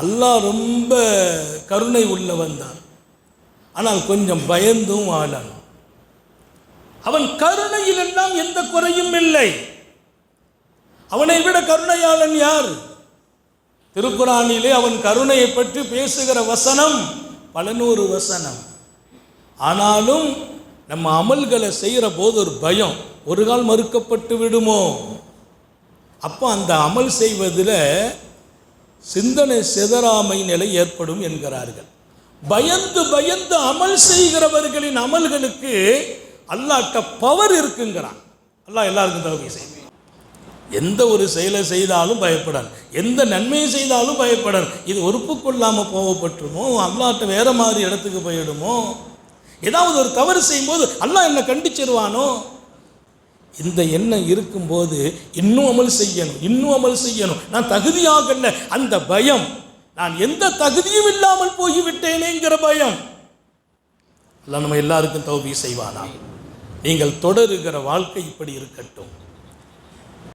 அல்லாஹ் ரொம்ப கருணை உள்ளவன் தான். ஆனால் கொஞ்சம் பயந்தும் ஆளான் அவன் கருணையில் எல்லாம் எந்த குறையும் இல்லை. அவனை விட கருணையாளன் யார்? திருக்குறானிலே அவன் கருணையை பற்றி பேசுகிற வசனம் பல நூறு வசனம். ஆனாலும் நம்ம அமல்களை செய்கிற போது ஒரு பயம் ஒரு கால் மறுக்கப்பட்டு விடுமோ? அப்போ அந்த அமல் செய்வதில் சிந்தனை சிதறாமை நிலை ஏற்படும் என்கிறார்கள். பயந்து பயந்து அமல் செய்கிறவர்களின் அமல்களுக்கு அல்லாட்ட பவர் இருக்குங்கிறான். அல்லாஹ் எல்லாருக்கும் தகுதி செய்வேன் எந்த ஒரு செயலை செய்தாலும் பயப்படாது. எந்த நன்மையை செய்தாலும் பயப்படாது. இது ஒறுப்பு கொள்ளாமல் போகப்பட்டுருமோ அல்லாட்ட வேற மாதிரி இடத்துக்கு போயிடுமோ? ஏதாவது ஒரு தவறு செய்யும்போது அல்லாஹ் என்ன கண்டிச்சிருவானோ? இந்த எண்ணம் இருக்கும்போது இன்னும் அமல் செய்யணும் இன்னும் அமல் செய்யணும். நான் தகுதியாகல அந்த பயம். நான் எந்த தகுதியும் இல்லாமல் போய்விட்டேனேங்கிற பயம். நம்ம எல்லாருக்கும் தௌபி செய்வானா? நீங்கள் தொடருகிற வாழ்க்கை இப்படி இருக்கட்டும்.